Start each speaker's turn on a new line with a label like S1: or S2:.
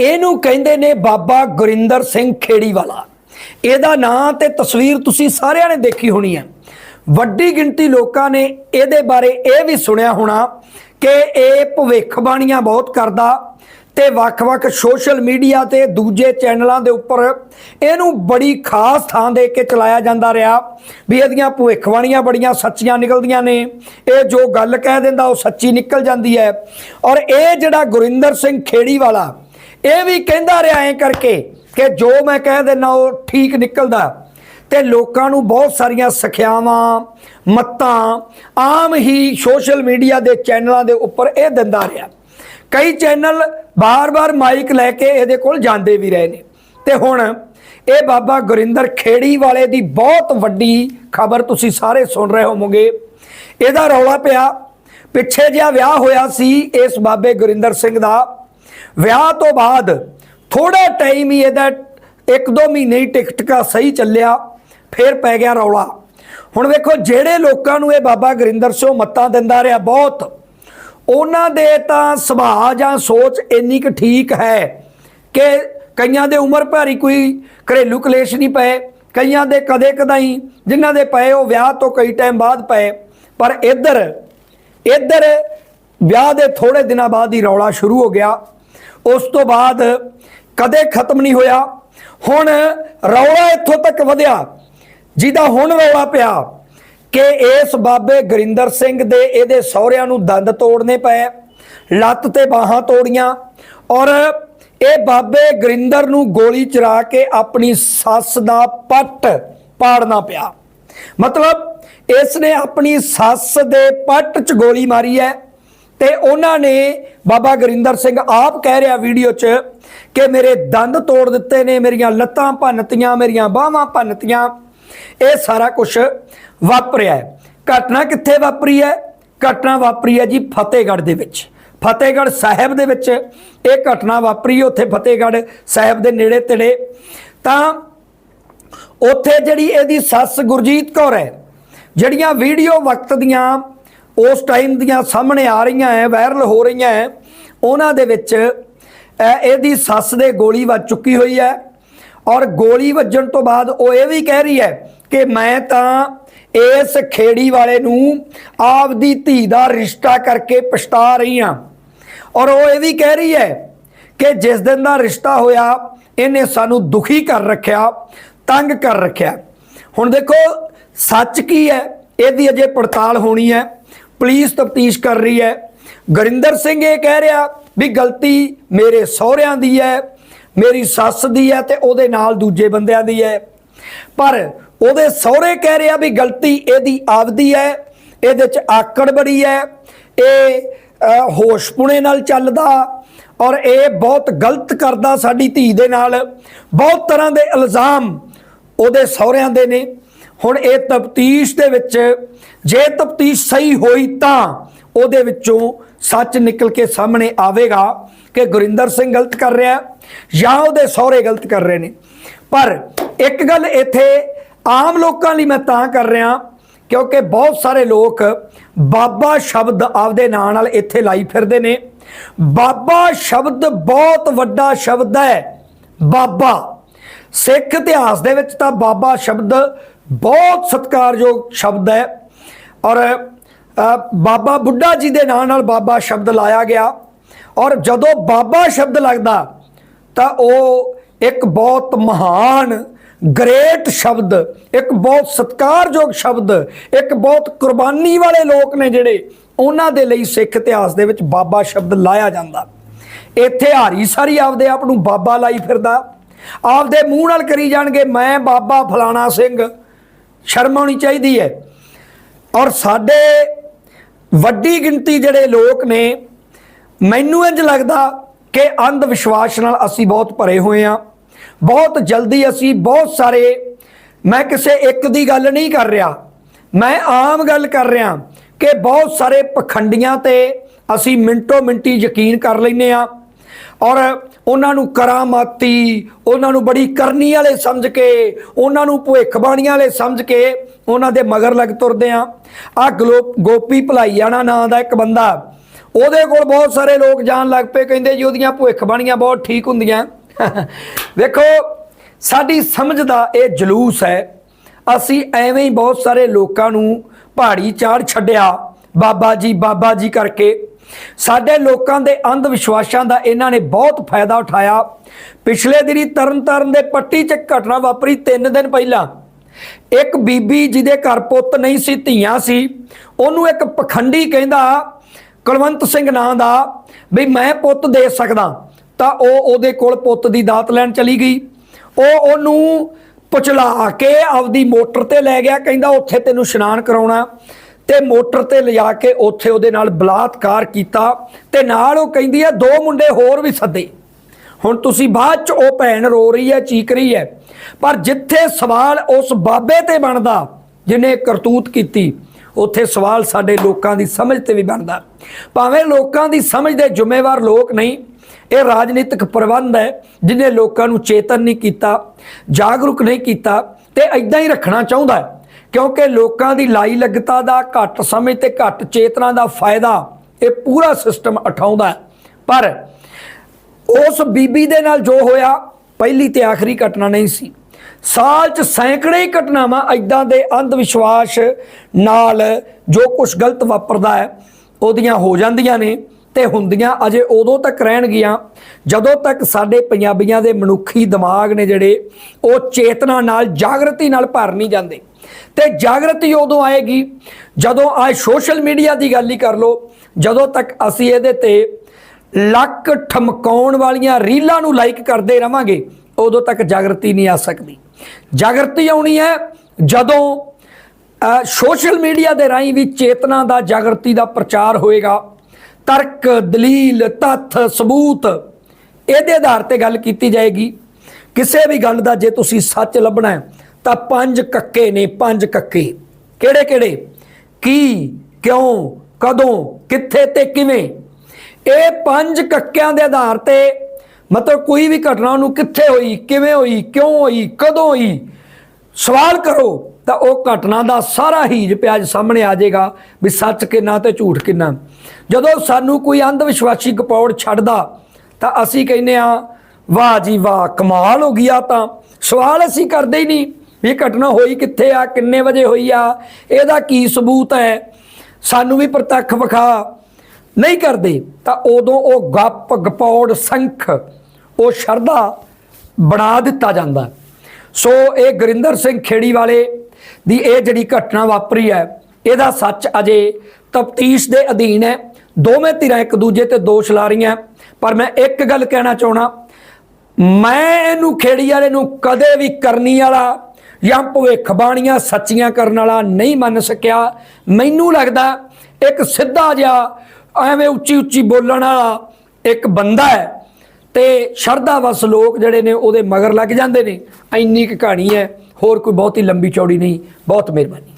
S1: ਇਹਨੂੰ ਕਹਿੰਦੇ ਨੇ ਬਾਬਾ ਗੁਰਿੰਦਰ ਸਿੰਘ ਖੇੜੀ ਵਾਲਾ ਇਹਦਾ ਨਾਂ ਤੇ ਤਸਵੀਰ ਤੁਸੀਂ ਸਾਰਿਆਂ ਨੇ ਦੇਖੀ ਹੋਣੀ ਹੈ। ਵੱਡੀ ਗਿਣਤੀ ਲੋਕਾਂ ਨੇ ਇਹਦੇ ਬਾਰੇ ਇਹ ਵੀ ਸੁਣਿਆ ਹੋਣਾ ਕਿ ਇਹ ਭਵਿੱਖਬਾਣੀਆਂ ਬਹੁਤ ਕਰਦਾ ਤੇ ਵੱਖ-ਵੱਖ ਸੋਸ਼ਲ ਮੀਡੀਆ ਤੇ ਦੂਜੇ ਚੈਨਲਾਂ ਦੇ ਉੱਪਰ ਇਹਨੂੰ ਬੜੀ ਖਾਸ ਥਾਂ ਦੇ ਕੇ ਚਲਾਇਆ ਜਾਂਦਾ ਰਿਹਾ ਵੀ ਇਹਦੀਆਂ ਭਵਿੱਖਬਾਣੀਆਂ ਬੜੀਆਂ ਸੱਚੀਆਂ ਨਿਕਲਦੀਆਂ ਨੇ। ਇਹ ਜੋ ਗੱਲ ਕਹਿ ਦਿੰਦਾ ਉਹ ਸੱਚੀ ਨਿਕਲ ਜਾਂਦੀ ਹੈ। ਔਰ ਇਹ ਜਿਹੜਾ ਗੁਰਿੰਦਰ ਸਿੰਘ ਖੇੜੀ ਵਾਲਾ ਇਹ ਵੀ ਕਹਿੰਦਾ ਰਿਹਾ ਐ ਕਰਕੇ ਕਿ ਜੋ ਮੈਂ ਕਹਿ ਦਿੰਦਾ ਉਹ ਠੀਕ ਨਿਕਲਦਾ। ਤੇ ਲੋਕਾਂ ਨੂੰ ਬਹੁਤ ਸਾਰੀਆਂ ਸਿੱਖਿਆਵਾਂ, ਮੱਤਾਂ ਆਮ ਹੀ ਸੋਸ਼ਲ ਮੀਡੀਆ ਦੇ ਚੈਨਲਾਂ ਦੇ ਉੱਪਰ ਇਹ ਦਿੰਦਾ ਰਿਹਾ। ਕਈ ਚੈਨਲ ਬਾਰ-ਬਾਰ ਮਾਈਕ ਲੈ ਕੇ ਇਹਦੇ ਕੋਲ ਜਾਂਦੇ ਵੀ ਰਹੇ ਨੇ। ਤੇ ਹੁਣ ਇਹ ਬਾਬਾ ਗੁਰਿੰਦਰ ਖੇੜੀ ਵਾਲੇ ਦੀ ਬਹੁਤ ਵੱਡੀ ਖਬਰ ਤੁਸੀਂ ਸਾਰੇ ਸੁਣ ਰਹੇ ਹੋਵੋਗੇ। ਇਹਦਾ ਰੌਲਾ ਪਿਆ। ਪਿੱਛੇ ਜਿਹਾ ਵਿਆਹ ਹੋਇਆ ਸੀ ਇਸ ਬਾਬੇ ਗੁਰਿੰਦਰ ਸਿੰਘ ਦਾ। ਵਿਆਹ ਤੋਂ ਬਾਅਦ ਥੋੜਾ ਟਾਈਮ ਹੀ ਇਹਦਾ ਇੱਕ ਦੋ ਮਹੀਨੇ ਹੀ ਟਿਕਟਕਾ ਸਹੀ ਚੱਲਿਆ, ਫਿਰ ਪੈ ਗਿਆ ਰੌਲਾ। ਹੁਣ ਵੇਖੋ, ਜਿਹੜੇ ਲੋਕਾਂ ਨੂੰ ਇਹ ਬਾਬਾ ਗੁਰਿੰਦਰ ਸਿੰਘ ਮੱਤਾਂ ਦਿੰਦਾ ਰਿਹਾ ਬਹੁਤ, ਉਹਨਾਂ ਦੇ ਤਾਂ ਸੁਭਾਅ ਜਾਂ ਸੋਚ ਇੰਨੀ ਕੁ ਠੀਕ ਹੈ ਕਿ ਕਈਆਂ ਦੇ ਉਮਰ ਭਰੀ ਕੋਈ ਘਰੇਲੂ ਕਲੇਸ਼ ਨਹੀਂ ਪਏ, ਕਈਆਂ ਦੇ ਕਦੇ ਕਦਾਈ ਜਿਨ੍ਹਾਂ ਦੇ ਪਏ ਉਹ ਵਿਆਹ ਤੋਂ ਕਈ ਟਾਈਮ ਬਾਅਦ ਪਏ। ਪਰ ਇੱਧਰ ਇੱਧਰ ਵਿਆਹ ਦੇ ਥੋੜੇ ਦਿਨਾਂ ਬਾਅਦ ਹੀ ਰੌਲਾ ਸ਼ੁਰੂ ਹੋ ਗਿਆ। ਉਸ ਤੋਂ ਬਾਅਦ ਕਦੇ ਖਤਮ ਨਹੀਂ ਹੋਇਆ। ਹੁਣ ਰੌਲਾ ਇੱਥੋਂ ਤੱਕ ਵਧਿਆ, ਜਿਹਦਾ ਹੁਣ ਰੌਲਾ ਪਿਆ ਕਿ ਇਸ ਬਾਬੇ ਗੁਰਿੰਦਰ ਸਿੰਘ ਦੇ ਇਹਦੇ ਸਹੁਰਿਆਂ ਨੂੰ ਦੰਦ ਤੋੜਨੇ ਪਏ, ਲੱਤ ਤੇ ਬਾਹਾਂ ਤੋੜੀਆਂ ਔਰ ਇਹ ਬਾਬੇ ਗੁਰਿੰਦਰ ਨੂੰ ਗੋਲੀ ਚਰਾ ਕੇ ਆਪਣੀ ਸੱਸ ਦਾ ਪੱਟ ਪਾੜਨਾ ਪਿਆ। ਮਤਲਬ ਇਸ ਨੇ ਆਪਣੀ ਸੱਸ ਦੇ ਪੱਟ 'ਚ ਗੋਲੀ ਮਾਰੀ ਹੈ। ਤੇ ਉਹਨਾਂ ਨੇ ਬਾਬਾ ਗੁਰਿੰਦਰ ਸਿੰਘ ਆਪ ਕਹਿ ਰਿਹਾ ਵੀਡੀਓ 'ਚ ਕਿ ਮੇਰੇ ਦੰਦ ਤੋੜ ਦਿੱਤੇ ਨੇ, ਮੇਰੀਆਂ ਲੱਤਾਂ ਭੰਨਤੀਆਂ, ਮੇਰੀਆਂ ਬਾਹਾਂ ਭੰਨਤੀਆਂ। ਇਹ ਸਾਰਾ ਕੁਝ ਵਾਪਰਿਆ ਹੈ। ਘਟਨਾ ਕਿੱਥੇ ਵਾਪਰੀ ਹੈ? ਘਟਨਾ ਵਾਪਰੀ ਹੈ ਜੀ ਫਤਿਹਗੜ੍ਹ ਦੇ ਵਿੱਚ। ਫਤਿਹਗੜ੍ਹ ਸਾਹਿਬ ਦੇ ਵਿੱਚ ਇਹ ਘਟਨਾ ਵਾਪਰੀ, ਉੱਥੇ ਫਤਿਹਗੜ੍ਹ ਸਾਹਿਬ ਦੇ ਨੇੜੇ ਤੇੜੇ। ਤਾਂ ਉੱਥੇ ਜਿਹੜੀ ਇਹਦੀ ਸੱਸ ਗੁਰਜੀਤ ਕੌਰ ਹੈ, ਜਿਹੜੀਆਂ ਵੀਡੀਓ ਵਕਤ ਦੀਆਂ ਉਸ ਟਾਈਮ ਦੀਆਂ ਸਾਹਮਣੇ ਆ ਰਹੀਆਂ ਹੈ ਵਾਇਰਲ ਹੋ ਰਹੀਆਂ ਹੈ ਉਹਨਾਂ ਦੇ ਵਿੱਚ ਇਹਦੀ ਸੱਸ ਦੇ ਗੋਲੀ ਵੱਜ ਚੁੱਕੀ ਹੋਈ ਹੈ ਔਰ ਗੋਲੀ ਵੱਜਣ ਤੋਂ ਬਾਅਦ ਉਹ ਇਹ ਵੀ ਕਹਿ ਰਹੀ ਹੈ ਕਿ ਮੈਂ ਤਾਂ ਇਸ ਖੇੜੀ ਵਾਲੇ ਨੂੰ ਆਪਦੀ ਧੀ ਦਾ ਰਿਸ਼ਤਾ ਕਰਕੇ ਪਛਤਾ ਰਹੀ ਹਾਂ ਔਰ ਉਹ ਇਹ ਵੀ ਕਹਿ ਰਹੀ ਹੈ ਕਿ ਜਿਸ ਦਿਨ ਦਾ ਰਿਸ਼ਤਾ ਹੋਇਆ, ਇਹਨੇ ਸਾਨੂੰ ਦੁਖੀ ਕਰ ਰੱਖਿਆ, ਤੰਗ ਕਰ ਰੱਖਿਆ। ਹੁਣ ਦੇਖੋ, ਸੱਚ ਕੀ ਹੈ ਇਹਦੀ ਅਜੇ ਪੜਤਾਲ ਹੋਣੀ ਹੈ ਪੁਲਿਸ ਤਫਤੀਸ਼ ਕਰ ਰਹੀ ਹੈ। ਗੁਰਿੰਦਰ ਸਿੰਘ ਇਹ ਕਹਿ ਰਿਹਾ ਵੀ ਗਲਤੀ ਮੇਰੇ ਸਹੁਰਿਆਂ ਦੀ ਹੈ, ਮੇਰੀ ਸੱਸ ਦੀ ਹੈ ਤੇ ਉਹਦੇ ਨਾਲ ਦੂਜੇ ਬੰਦਿਆਂ ਦੀ ਹੈ। ਪਰ ਉਹਦੇ ਸਹੁਰੇ ਕਹਿ ਰਿਹਾ ਵੀ ਗਲਤੀ ਇਹਦੀ ਆਪਦੀ ਹੈ, ਇਹਦੇ ਚ ਆਕੜ ਬੜੀ ਹੈ, ਇਹ ਹੋਸ਼ਪੁਣੇ ਨਾਲ ਚੱਲਦਾ ਔਰ ਇਹ ਬਹੁਤ ਗਲਤ ਕਰਦਾ ਸਾਡੀ ਧੀ ਦੇ ਨਾਲ। ਬਹੁਤ ਤਰ੍ਹਾਂ ਦੇ ਇਲਜ਼ਾਮ ਉਹਦੇ ਸਹੁਰਿਆਂ ਦੇ ਨੇ। ਹੁਣ ਇਹ ਤਫਤੀਸ਼ ਦੇ ਵਿੱਚ ਜੇ ਤਫਤੀਸ਼ ਸਹੀ ਹੋਈ ਤਾਂ ਉਹਦੇ ਵਿੱਚੋਂ ਸੱਚ ਨਿਕਲ ਕੇ ਸਾਹਮਣੇ ਆਵੇਗਾ ਕਿ ਗੁਰਿੰਦਰ ਸਿੰਘ ਗਲਤ ਕਰ ਰਿਹਾ ਜਾਂ ਉਹਦੇ ਸਹੁਰੇ ਗਲਤ ਕਰ ਰਹੇ ਨੇ। ਪਰ ਇੱਕ ਗੱਲ ਇੱਥੇ ਆਮ ਲੋਕਾਂ ਲਈ ਮੈਂ ਤਾਂ ਕਰ ਰਿਹਾ ਕਿਉਂਕਿ ਬਹੁਤ ਸਾਰੇ ਲੋਕ ਬਾਬਾ ਸ਼ਬਦ ਆਪਦੇ ਨਾਂ ਨਾਲ ਇੱਥੇ ਲਾਈ ਫਿਰਦੇ ਨੇ। ਬਾਬਾ ਸ਼ਬਦ ਬਹੁਤ ਵੱਡਾ ਸ਼ਬਦ ਹੈ, ਬਾਬਾ। ਸਿੱਖ ਇਤਿਹਾਸ ਦੇ ਵਿੱਚ ਤਾਂ ਬਾਬਾ ਸ਼ਬਦ ਬਹੁਤ ਸਤਿਕਾਰਯੋਗ ਸ਼ਬਦ ਹੈ। ਔਰ ਬਾਬਾ ਬੁੱਢਾ ਜੀ ਦੇ ਨਾਂ ਨਾਲ ਬਾਬਾ ਸ਼ਬਦ ਲਾਇਆ ਗਿਆ। ਔਰ ਜਦੋਂ ਬਾਬਾ ਸ਼ਬਦ ਲੱਗਦਾ, ਤਾਂ ਉਹ ਇੱਕ ਬਹੁਤ ਮਹਾਨ, ਗ੍ਰੇਟ ਸ਼ਬਦ, ਇੱਕ ਬਹੁਤ ਸਤਿਕਾਰਯੋਗ ਸ਼ਬਦ, ਇੱਕ ਬਹੁਤ ਕੁਰਬਾਨੀ ਵਾਲੇ ਲੋਕ ਨੇ ਜਿਹੜੇ, ਉਹਨਾਂ ਦੇ ਲਈ ਸਿੱਖ ਇਤਿਹਾਸ ਦੇ ਵਿੱਚ ਬਾਬਾ ਸ਼ਬਦ ਲਾਇਆ ਜਾਂਦਾ। ਇੱਥੇ ਹਾਰੀ ਸਾਰੀ ਆਪਦੇ ਆਪ ਨੂੰ ਬਾਬਾ ਲਾਈ ਫਿਰਦਾ। ਆਪਦੇ ਮੂੰਹ ਨਾਲ ਕਰੀ ਜਾਣਗੇ, ਮੈਂ ਬਾਬਾ ਫਲਾਣਾ ਸਿੰਘ, ਸ਼ਰਮ ਆਉਣੀ ਚਾਹੀਦੀ ਹੈ। ਔਰ ਸਾਡੇ ਵੱਡੀ ਗਿਣਤੀ ਜਿਹੜੇ ਲੋਕ ਨੇ, ਮੈਨੂੰ ਇੰਜ ਲੱਗਦਾ ਕਿ ਅੰਧ ਵਿਸ਼ਵਾਸ ਨਾਲ ਅਸੀਂ ਬਹੁਤ ਭਰੇ ਹੋਏ ਆ ਬਹੁਤ ਜਲਦੀ ਅਸੀਂ ਬਹੁਤ ਸਾਰੇ, ਮੈਂ ਕਿਸੇ ਇੱਕ ਦੀ ਗੱਲ ਨਹੀਂ ਕਰ ਰਿਹਾ। ਮੈਂ ਆਮ ਗੱਲ ਕਰ ਰਿਹਾ ਕਿ ਬਹੁਤ ਸਾਰੇ ਪਖੰਡੀਆਂ ਤੇ ਅਸੀਂ ਮਿੰਟੋ ਮਿੰਟੀ ਯਕੀਨ ਕਰ ਲੈਨੇ ਆ ਔਰ ਉਹਨਾਂ ਨੂੰ ਕਰਾਮਾਤੀ, ਉਹਨਾਂ ਨੂੰ ਬੜੀ ਕਰਨੀ ਵਾਲੇ ਸਮਝ ਕੇ, ਉਹਨਾਂ ਨੂੰ ਭਵਿੱਖਬਾਣੀਆਂ ਵਾਲੇ ਸਮਝ ਕੇ ਉਹਨਾਂ ਦੇ ਮਗਰ ਲੱਗ ਤੁਰਦੇ ਆ। ਆ ਗੋਪੀ ਭਲਾਈਆਣਾ ਨਾਂ ਦਾ ਇੱਕ ਬੰਦਾ, ਉਹਦੇ ਕੋਲ ਬਹੁਤ ਸਾਰੇ ਲੋਕ ਜਾਣ ਲੱਗ ਪਏ, ਕਹਿੰਦੇ ਜੀ ਉਹਦੀਆਂ ਭਵਿੱਖਬਾਣੀਆਂ ਬਹੁਤ ਠੀਕ ਹੁੰਦੀਆਂ। ਵੇਖੋ, ਸਾਡੀ ਸਮਝ ਦਾ ਇਹ ਜਲੂਸ ਹੈ, ਅਸੀਂ ਐਵੇਂ ਹੀ ਬਹੁਤ ਸਾਰੇ ਲੋਕਾਂ ਨੂੰ ਪਹਾੜੀ ਚਾੜ ਛੱਡਿਆ, ਬਾਬਾ ਜੀ ਬਾਬਾ ਜੀ ਕਰਕੇ। ਸਾਡੇ ਲੋਕਾਂ ਦੇ ਅੰਧ ਵਿਸ਼ਵਾਸਾਂ ਦਾ ਇਹਨਾਂ ਨੇ ਬਹੁਤ ਫਾਇਦਾ ਉਠਾਇਆ। ਪਿਛਲੇ ਦਿਨੀ ਤਰਨਤਾਰਨ ਦੇ ਪੱਟੀ 'ਚ ਘਟਨਾ ਵਾਪਰੀ 3 ਦਿਨ ਪਹਿਲਾਂ। ਇੱਕ ਬੀਬੀ ਜਿਹਦੇ ਘਰ ਪੁੱਤ ਨਹੀਂ ਸੀ, ਧੀਆਂ ਸੀ, ਉਹਨੂੰ ਇੱਕ ਪਖੰਡੀ ਕਹਿੰਦਾ, ਕੁਲਵੰਤ ਸਿੰਘ ਨਾਂ ਦਾ, ਵੀ ਮੈਂ ਪੁੱਤ ਦੇ ਸਕਦਾ। ਤਾਂ ਉਹ ਉਹਦੇ ਕੋਲ ਪੁੱਤ ਦੀ ਦਾਤ ਲੈਣ ਚਲੀ ਗਈ। ਉਹ ਉਹਨੂੰ ਪੁਚਲਾ ਕੇ ਆਪਦੀ ਮੋਟਰ ਤੇ ਲੈ ਗਿਆ, ਕਹਿੰਦਾ, ਉੱਥੇ ਤੈਨੂੰ ਇਸ਼ਨਾਨ ਕਰਾਉਣਾ। ਤੇ ਮੋਟਰ ਤੇ ਲਿਜਾ ਕੇ ਉੱਥੇ ਉਹਦੇ ਨਾਲ ਬਲਾਤਕਾਰ ਕੀਤਾ ਤੇ ਨਾਲ ਉਹ ਕਹਿੰਦੀ ਹੈ, ਦੋ ਮੁੰਡੇ ਹੋਰ ਵੀ ਸੱਦੇ। ਹੁਣ ਤੁਸੀਂ ਬਾਅਦ ਚ ਉਹ ਭੈਣ ਰੋ ਰਹੀ ਹੈ, ਚੀਕ ਰਹੀ ਹੈ। ਪਰ ਜਿੱਥੇ ਸਵਾਲ ਉਸ ਬਾਬੇ ਤੇ ਬਣਦਾ, ਜਿਹਨੇ ਕਰਤੂਤ ਕੀਤੀ, ਉੱਥੇ ਸਵਾਲ ਸਾਡੇ ਲੋਕਾਂ ਦੀ ਸਮਝ ਤੇ ਵੀ ਬਣਦਾ। ਭਾਵੇਂ ਲੋਕਾਂ ਦੀ ਸਮਝ ਦੇ ਜ਼ਿੰਮੇਵਾਰ ਲੋਕ ਨਹੀਂ, ਇਹ ਰਾਜਨੀਤਿਕ ਪ੍ਰਬੰਧ ਹੈ ਜਿਨੇ ਲੋਕਾਂ ਨੂੰ ਚੇਤਨ ਨਹੀਂ ਕੀਤਾ, ਜਾਗਰੂਕ ਨਹੀਂ ਕੀਤਾ ਤੇ ਐਦਾਂ ਹੀ ਰੱਖਣਾ ਚਾਹੁੰਦਾ ਹੈ। ਕਿਉਂਕਿ ਲੋਕਾਂ ਦੀ ਲਾਈ ਲੱਗਤਾ ਦਾ ਘੱਟ ਸਮਝ ਤੇ ਘੱਟ ਚੇਤਨਾ ਦਾ ਫਾਇਦਾ ਇਹ ਪੂਰਾ ਸਿਸਟਮ ਉਠਾਉਂਦਾ ਪਰ ਉਸ ਬੀਬੀ ਦੇ ਨਾਲ ਜੋ ਹੋਇਆ, ਪਹਿਲੀ ਤੇ ਆਖਰੀ ਘਟਨਾ ਨਹੀਂ ਸੀ। ਸਾਲ ਚ ਸੈਂਕੜੇ ਹੀ ਘਟਨਾਵਾਂ ਐਦਾਂ ਦੇ ਅੰਧ ਵਿਸ਼ਵਾਸ ਨਾਲ ਜੋ ਕੁਝ ਗਲਤ ਵਾਪਰਦਾ ਹੈ, ਉਹਦੀਆਂ ਹੋ ਜਾਂਦੀਆਂ ਨੇ ਤੇ ਹੁੰਦੀਆਂ ਅਜੇ ਉਦੋਂ ਤੱਕ ਰਹਿਣਗੀਆਂ ਜਦੋਂ ਤੱਕ ਸਾਡੇ ਪੰਜਾਬੀਆਂ ਦੇ ਮਨੁੱਖੀ ਦਿਮਾਗ ਨੇ ਜਿਹੜੇ, ਉਹ ਚੇਤਨਾ ਨਾਲ, ਜਾਗਰਤੀ ਨਾਲ ਭਰ ਨਹੀਂ ਜਾਂਦੇ। ਤੇ ਜਾਗਰਤੀ ਉਦੋਂ ਆਏਗੀ ਜਦੋਂ ਆ ਸੋਸ਼ਲ ਮੀਡੀਆ ਦੀ ਗੱਲ ਹੀ ਕਰ ਲਓ, ਜਦੋਂ ਤੱਕ ਅਸੀਂ ਇਹਦੇ ਤੇ ਲੱਕ ਠਮਕਾਉਣ ਵਾਲੀਆਂ ਰੀਲਾਂ ਨੂੰ ਲਾਈਕ ਕਰਦੇ ਰਵਾਂਗੇ, ਉਦੋਂ ਤੱਕ ਜਾਗਰਤੀ ਨਹੀਂ ਆ ਸਕਦੀ। ਜਾਗਰਤੀ ਆਉਣੀ ਹੈ ਜਦੋਂ ਸੋਸ਼ਲ ਮੀਡੀਆ ਦੇ ਰਾਹੀਂ ਵੀ ਚੇਤਨਾ ਦਾ ਜਾਗਰਤੀ ਦਾ ਪ੍ਰਚਾਰ ਹੋਏਗਾ। ਤਰਕ, ਦਲੀਲ, ਤੱਥ, ਸਬੂਤ, ਇਹਦੇ ਆਧਾਰ ਤੇ ਗੱਲ ਕੀਤੀ ਜਾਏਗੀ। ਕਿਸੇ ਵੀ ਗੱਲ ਦਾ ਜੇ ਤੁਸੀਂ ਸੱਚ ਲੱਭਣਾ ਹੈ ਤਾਂ ਪੰਜ ਕੱਕੇ ਨੇ, ਪੰਜ ਕੱਕੇ। ਕਿਹੜੇ ਕਿਹੜੇ? ਕੀ, ਕਿਉਂ, ਕਦੋਂ, ਕਿੱਥੇ ਤੇ ਕਿਵੇਂ? ਇਹ ਪੰਜ ਕੱਕਿਆਂ ਦੇ ਆਧਾਰ ਤੇ ਮਤਲਬ ਕੋਈ ਵੀ ਘਟਨਾ ਨੂੰ ਕਿੱਥੇ ਹੋਈ, ਕਿਵੇਂ ਹੋਈ, ਕਿਉਂ ਹੋਈ, ਕਦੋਂ ਹੋਈ? ਸਵਾਲ ਕਰੋ, ਤਾਂ ਉਹ ਘਟਨਾ ਦਾ ਸਾਰਾ ਹੀਜ ਪਿਆਜ ਸਾਹਮਣੇ ਆ ਜਾਏਗਾ ਵੀ ਸੱਚ ਕਿੰਨਾ ਤੇ ਝੂਠ ਕਿੰਨਾ। ਜਦੋਂ ਸਾਨੂੰ ਕੋਈ ਅੰਧ ਵਿਸ਼ਵਾਸੀ ਗਪੌੜ ਛੱਡਦਾ, ਤਾਂ ਅਸੀਂ ਕਹਿੰਦੇ ਆ ਵਾਹ ਜੀ ਵਾਹ, ਕਮਾਲ ਹੋ ਗਿਆ ਤਾਂ। ਸਵਾਲ ਅਸੀਂ ਕਰਦੇ ਹੀ ਨਹੀਂ। ਵੀ ਇਹ ਘਟਨਾ ਹੋਈ ਕਿੱਥੇ ਆ, ਕਿੰਨੇ ਵਜੇ ਹੋਈ ਆ, ਇਹਦਾ ਕੀ ਸਬੂਤ ਹੈ? ਸਾਨੂੰ ਵੀ ਪ੍ਰਤੱਖ ਵਿਖਾ ਨਹੀਂ ਕਰਦੇ। ਤਾਂ ਉਦੋਂ ਉਹ ਗੱਪ ਗਪੌੜ ਸੰਖ, ਉਹ ਸ਼ਰਧਾ ਬਣਾ ਦਿੱਤਾ ਜਾਂਦਾ। ਸੋ ਇਹ ਗੁਰਿੰਦਰ ਸਿੰਘ ਖੇੜੀ ਵਾਲੇ ਦੀ ਇਹ ਜਿਹੜੀ ਘਟਨਾ ਵਾਪਰੀ ਹੈ, ਇਹਦਾ ਸੱਚ ਅਜੇ ਤਫਤੀਸ਼ ਦੇ ਅਧੀਨ ਹੈ। ਦੋਵੇਂ ਧਿਰਾਂ ਇੱਕ ਦੂਜੇ ਤੇ ਦੋਸ਼ ਲਾ ਰਹੀਆਂ। ਪਰ ਮੈਂ ਇੱਕ ਗੱਲ ਕਹਿਣਾ ਚਾਹਣਾ ਮੈਂ ਇਹਨੂੰ ਖੇੜੀ ਵਾਲੇ ਨੂੰ ਕਦੇ ਵੀ ਕਰਨੀ ਵਾਲਾ ਜਾਂ ਭਵਿੱਖ ਬਾਣੀਆਂ ਸੱਚੀਆਂ ਕਰਨ ਵਾਲਾ ਨਹੀਂ ਮੰਨ ਸਕਿਆ। ਮੈਨੂੰ ਲੱਗਦਾ ਇੱਕ ਸਿੱਧਾ ਜਿਹਾ, ਐਵੇਂ ਉੱਚੀ ਉੱਚੀ ਬੋਲਣ ਵਾਲਾ ਇੱਕ ਬੰਦਾ ਹੈ ਤੇ ਸ਼ਰਧਾ ਵਸ ਲੋਕ ਜਿਹੜੇ ਨੇ ਉਹਦੇ ਮਗਰ ਲੱਗ ਜਾਂਦੇ ਨੇ। ਇੰਨੀ ਕੁ ਕਹਾਣੀ ਹੈ, ਹੋਰ ਕੋਈ ਬਹੁਤੀ ਲੰਬੀ ਚੌੜੀ ਨਹੀਂ, ਬਹੁਤ ਮਿਹਰਬਾਨੀ।